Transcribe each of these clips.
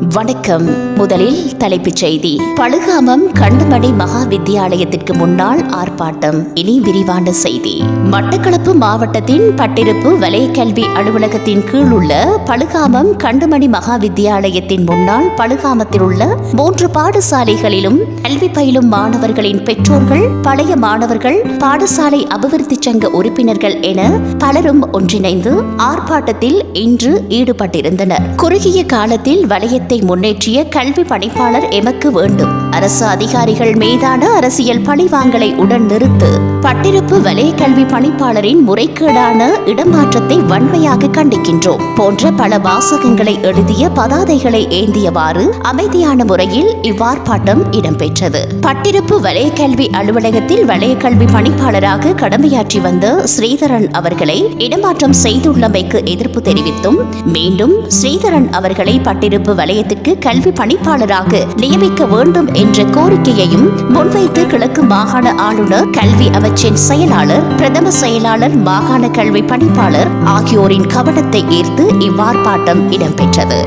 வணக்கம். முதலில் தலைப்புச் செய்தி. பழுகாமம் கண்டுமணி மகா வித்தியாலயத்திற்கு முன்னால் ஆர்ப்பாட்டம். இனி விரிவான செய்தி. மட்டக்களப்பு மாவட்டத்தின் பட்டிருப்பு வலயக்கல்வி அலுவலகத்தின் கீழ் உள்ள பழுகாமம் கண்டுமணி மகா வித்தியாலயத்தின் முன்னால் பழுகாமத்தில் உள்ள மூன்று பாடசாலைகளிலும் கல்வி பயிலும் மாணவர்களின் பெற்றோர்கள் பழைய மாணவர்கள் பாடசாலை அபிவிருத்தி சங்க உறுப்பினர்கள் என பலரும் ஒன்றிணைந்து ஆர்ப்பாட்டத்தில் இன்று ஈடுபட்டிருந்தனர். குறுகிய காலத்தில் முன்னேற்றிய கல்வி பணிப்பாளர் எமக்கு வேண்டும். அரசு அதிகாரிகள் மீதான அரசியல் பழிவாங்கலை உடன் நிறுத்து பட்டிருப்பு வலய கல்வி பணிப்பாளரின் முறைகேடான இடமாற்றத்தை வன்மையாக கண்டிக்கின்றோம். போன்ற பல வாசகங்களை எழுதிய பதாதைகளை ஏந்தியவாறு அமைதியான முறையில் இவ்வார்ப்பாட்டம் இடம்பெற்றது. பட்டிருப்பு வலய கல்வி அலுவலகத்தில் வலய கல்வி பணிப்பாளராக கடமையாற்றி வந்த ஸ்ரீதரன் அவர்களை இடமாற்றம் செய்துள்ளமைக்கு எதிர்ப்பு தெரிவித்தும் மீண்டும் ஸ்ரீதரன் அவர்களை பட்டிருப்பு வலயத்திற்கு கல்வி பணிப்பாளராக நியமிக்க வேண்டும் என்ற கோரிக்கையையும் முன்வைத்து கிழக்கு மாகாண ஆளுநர் கல்வி அமைச்சின் செயலாளர் பிரதம செயலாளர் மாகாண கல்வி பணிப்பாளர் ஆகியோரின் கவனத்தை ஈர்த்து இவ்வார்ப்பாட்டம் இடம்பெற்றது.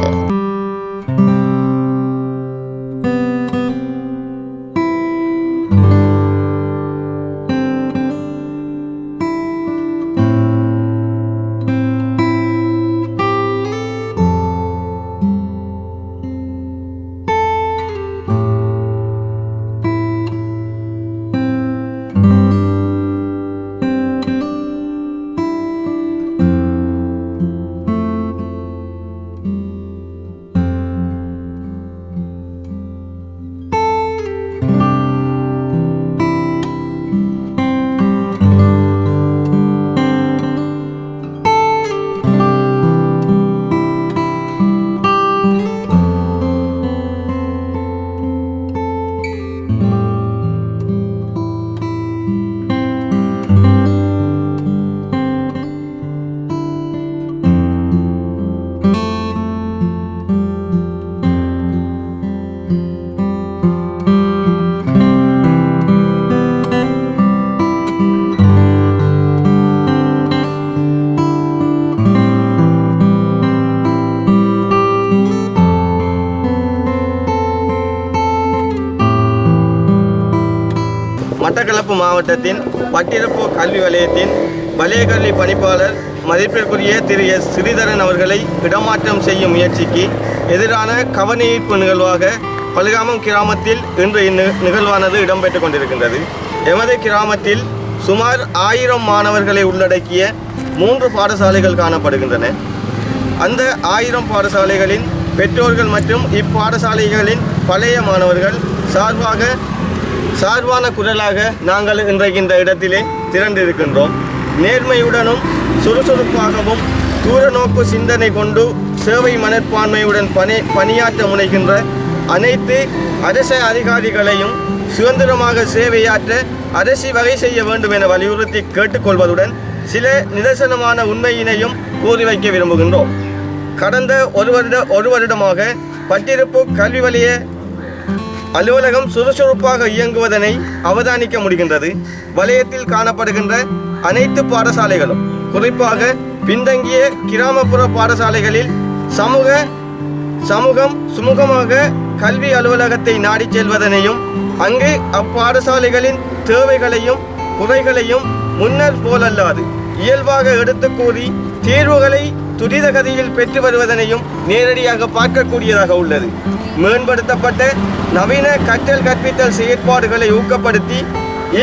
மட்டக்களப்பு மாவட்டத்தின் பட்டிருப்பு கல்வி வலயத்தின் வலயக்கல்வி கல்வி பணிப்பாளர் மதிப்பிற்குரிய திரு எஸ். ஸ்ரீதரன் அவர்களை இடமாற்றம் செய்யும் முயற்சிக்கு எதிரான கவனீர்ப்பு நிகழ்வாக பல்காமம் கிராமத்தில் இன்று இந்நி- நிகழ்வானது இடம்பெற்றுக் கொண்டிருக்கின்றது. எமது கிராமத்தில் சுமார் ஆயிரம் மாணவர்களை உள்ளடக்கிய மூன்று பாடசாலைகள் காணப்படுகின்றன. அந்த ஆயிரம் பாடசாலைகளின் பெற்றோர்கள் மற்றும் இப்பாடசாலைகளின் பழைய மாணவர்கள் சார்பாக சார்பான குரலாக நாங்கள் இன்றைக்கு இந்த இடத்திலே திரண்டிருக்கின்றோம். நேர்மையுடனும் சுறுசுறுப்பாகவும் தூரநோக்கு சிந்தனை கொண்டு சேவை மனப்பான்மையுடன் பணி பணியாற்ற முனைகின்ற அனைத்து அரச அதிகாரிகளையும் சுதந்திரமாக சேவையாற்ற அரசி வகை செய்ய வேண்டும் என வலியுறுத்தி கேட்டுக்கொள்வதுடன் சில நிதர்சனமான உண்மையினையும் கூறி வைக்க விரும்புகின்றோம். கடந்த ஒரு வருட ஒரு வருடமாக பட்டிருப்பு கல்வி வழியை அலுவலகம் சுறுசுறுப்பாக இயங்குவதனை அவதானிக்க முடிகின்றது. வலயத்தில் காணப்படுகின்ற அனைத்து பாடசாலைகளும் குறிப்பாக பின்தங்கிய கிராமப்புற பாடசாலைகளில் சமூக சமூகம் சுமூகமாக கல்வி அலுவலகத்தை நாடிச் செல்வதனையும் அங்கு அப்பாடசாலைகளின் தேவைகளையும் குறைகளையும் முன்னர் போலல்லாது இயல்பாக எடுத்து கூறி தீர்வுகளை துரித கதியில் பெற்று வருவதனையும் நேரடியாக பார்க்கக்கூடியதாக உள்ளது. மேம்படுத்தப்பட்ட நவீன கற்றல் கற்பித்தல் செயற்பாடுகளை ஊக்கப்படுத்தி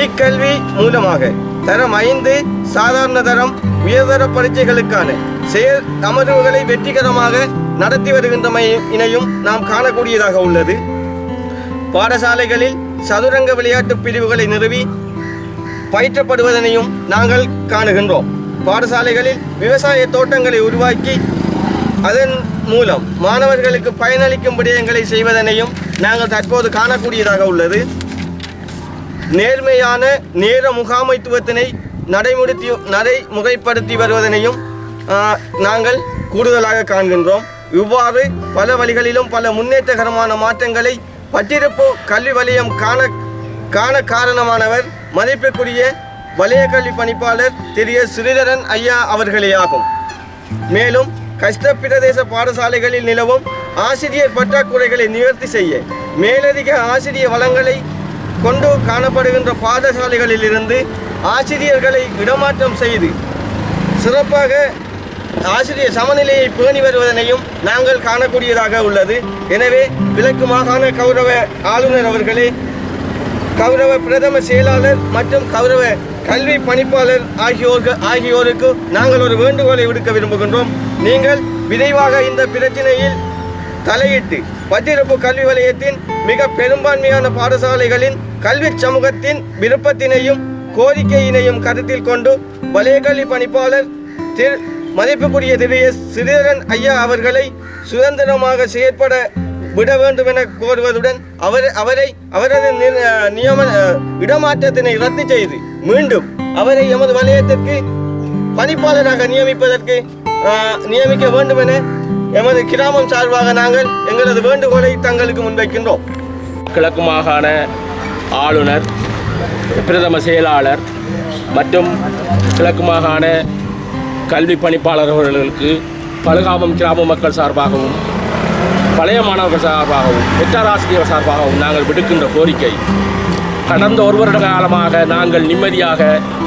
இக்கல்வி மூலமாக தரம் ஐந்து சாதாரண தரம் உயர்தர பரீட்சைகளுக்கான செயல் அமர்வுகளை வெற்றிகரமாக நடத்தி வருகின்றமையினையும் நாம் காணக்கூடியதாக உள்ளது. பாடசாலைகளில் சதுரங்க விளையாட்டு பிரிவுகளை நிறுவி பயிற்றப்படுவதனையும் நாங்கள் காணுகின்றோம். பாடசாலைகளில் விவசாய தோட்டங்களை உருவாக்கி அதன் மூலம் மாணவர்களுக்கு பயனளிக்கும் விடயங்களை செய்வதனையும் நாங்கள் தற்போது காணக்கூடியதாக உள்ளது. நேர்மையான நேர முகாமைத்துவத்தினை நடைமுறைத்தி நடைமுறைப்படுத்தி வருவதனையும் நாங்கள் கூடுதலாக காண்கின்றோம். இவ்வாறு பல வழிகளிலும் பல முன்னேற்றகரமான மாற்றங்களை பட்டிருப்பு கல்வி வலயம் காண காண காரணமானவர் மதிப்பிற்குரிய வலய பணிப்பாளர் திரு எஸ். ஸ்ரீதரன் ஐயா அவர்களேயாகும் மேலும் கஷ்ட பிரதேச பாடசாலைகளில் நிலவும் ஆசிரியர் பற்றாக்குறைகளை நிவர்த்தி செய்ய மேலதிக ஆசிரிய வளங்களை கொண்டு காணப்படுகின்ற பாடசாலைகளிலிருந்து ஆசிரியர்களை இடமாற்றம் செய்து சிறப்பாக ஆசிரியர் சமநிலையை பேணி வருவதனையும் நாங்கள் காணக்கூடியதாக உள்ளது எனவே கிழக்கு மாகாண கௌரவ ஆளுநர் அவர்களே கௌரவ பிரதம செயலாளர் மற்றும் கௌரவ கல்வி பணிப்பாளர் ஆகியோருக்கு ஆகியோருக்கு நாங்கள் ஒரு வேண்டுகோளை விடுக்க விரும்புகின்றோம். நீங்கள் விரைவாக இந்த பிரச்சினையில் தலையிட்டு பத்திரப்பு கல்வி வலயத்தின் மிக பெரும்பான்மையான பாடசாலைகளின் கல்வி சமூகத்தின் விருப்பத்தினையும் கோரிக்கையினையும் கருத்தில் கொண்டு வலய கல்வி பணிப்பாளர் திரு மதிப்புக்குரிய திரு எஸ். ஸ்ரீதரன் ஐயா அவர்களை சுதந்திரமாக செயற்பட விட வேண்டும் என கோருவதுடன் அவர் அவரை அவரது நி- நியம இடமாற்றத்தினை ரத்து செய்து மீண்டும் அவரை எமது வலயத்திற்கு பணிப்பாளராக நியமிப்பதற்கு நியமிக்க வேண்டும் என எமது கிராமம் சார்பாக நாங்கள் எங்களது வேண்டுகோளை தங்களுக்கு முன்வைக்கின்றோம். கிழக்கு மாகாண ஆளுநர் பிரதம செயலாளர் மற்றும் கிழக்கு மாகாண கல்வி பணிப்பாளர்களுக்கு பழுகாமம் கிராம மக்கள் சார்பாகவும் பழைய மாணவர்கள் சார்பாகவும் பெற்றார் ஆசிரியர் சார்பாகவும் நாங்கள் விடுக்கின்ற கோரிக்கை கடந்த ஒரு வருட காலமாக நாங்கள் நிம்மதியாக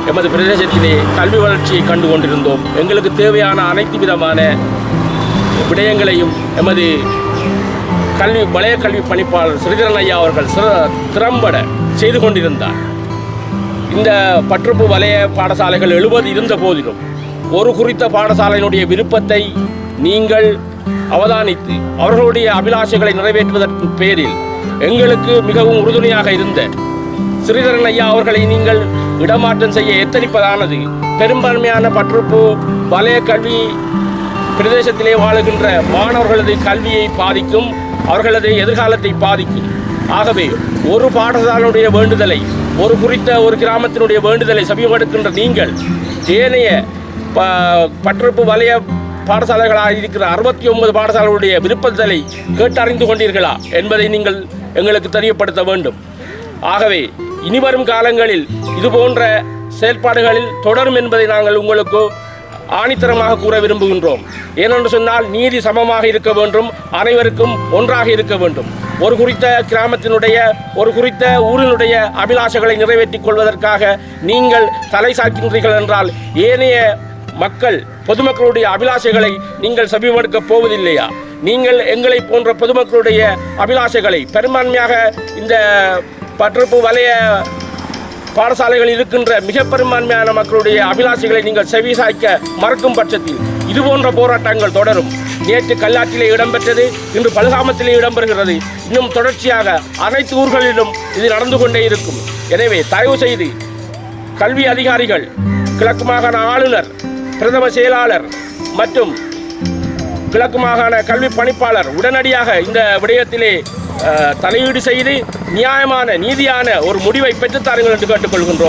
எமது பிரதேசத்திலே கல்வி வளர்ச்சியை கண்டு கொண்டிருந்தோம். எங்களுக்கு தேவையான அனைத்து விதமான விடயங்களையும் எமது கல்வி வளைய கல்வி பணிப்பாளர் ஸ்ரீதரன் ஐயா அவர்கள் சிற- திறம்பட செய்து கொண்டிருந்தார். இந்த பற்றுப்பு வளைய பாடசாலைகள் எழுபது இருந்த போதிலும் ஒரு குறித்த பாடசாலையினுடைய விருப்பத்தை நீங்கள் அவதானித்து அவர்களுடைய அபிலாஷைகளை நிறைவேற்றுவதற்கு பேரில் எங்களுக்கு மிகவும் உறுதுணையாக இருந்த ஸ்ரீதரன் ஐயா அவர்களை நீங்கள் இடமாற்றம் செய்ய எத்தனிப்பதானது? பெரும்பான்மையான பற்றுப்பு வலய கல்வி பிரதேசத்திலே வாழுகின்ற மாணவர்களது கல்வியை பாதிக்கும் அவர்களது எதிர்காலத்தை பாதிக்கும். ஆகவே ஒரு பாடசாலையுடைய வேண்டுதலை ஒரு குறித்த ஒரு கிராமத்தினுடைய வேண்டுதலை சமீபப்படுத்துகின்ற நீங்கள் ஏனைய ப பற்றுப்பு வலய பாடசாலைகளாக இருக்கிற அறுபத்தி ஒன்பது பாடசாலைகளுடைய விருப்பத்தலை கேட்டறிந்து கொண்டீர்களா என்பதை நீங்கள் எங்களுக்கு தெரியப்படுத்த வேண்டும். ஆகவே இனிவரும் காலங்களில் இது போன்ற செயல்பாடுகளில் தொடரும் என்பதை நாங்கள் உங்களுக்கு ஆணித்தரமாக கூற விரும்புகின்றோம். ஏனென்று சொன்னால் நீதி சமமாக இருக்க வேண்டும் அனைவருக்கும் ஒன்றாக இருக்க வேண்டும். ஒரு குறித்த கிராமத்தினுடைய ஒரு குறித்த ஊரினுடைய அபிலாஷைகளை நிறைவேற்றிக் கொள்வதற்காக நீங்கள் தலை சாக்கின்றீர்கள் என்றால் ஏனைய மக்கள் பொதுமக்களுடைய அபிலாஷைகளை நீங்கள் சமீபடுக்கப் போவதில்லையா? நீங்கள் எங்களை போன்ற பொதுமக்களுடைய அபிலாஷைகளை பெரும்பான்மையாக இந்த பற்றுப்பு வலைய பாடசாலைகள் இருக்கின்ற மிக பெரும்பான்மையான மக்களுடைய அபிலாஷைகளை நீங்கள் செவிசாய்க்க மறக்கும் பட்சத்தில் இது போன்ற போராட்டங்கள் தொடரும். நேற்று கல்லாற்றிலே இடம்பெற்றது இன்று பல்காமத்திலே இடம்பெறுகிறது. இன்னும் தொடர்ச்சியாக அனைத்து ஊர்களிலும் இது நடந்து கொண்டே இருக்கும். எனவே தயவு செய்து கல்வி அதிகாரிகள் கிழக்கு மாகாண ஆளுநர் பிரதம செயலாளர் மற்றும் கிழக்கு மாகாண கல்வி பணிப்பாளர் உடனடியாக இந்த விடயத்திலே தலையீடு செய்து நியாயமான நீதியான ஒரு முடிவை பெற்றுத்தாருங்கள் என்று கேட்டுக்கொள்கின்றோம்.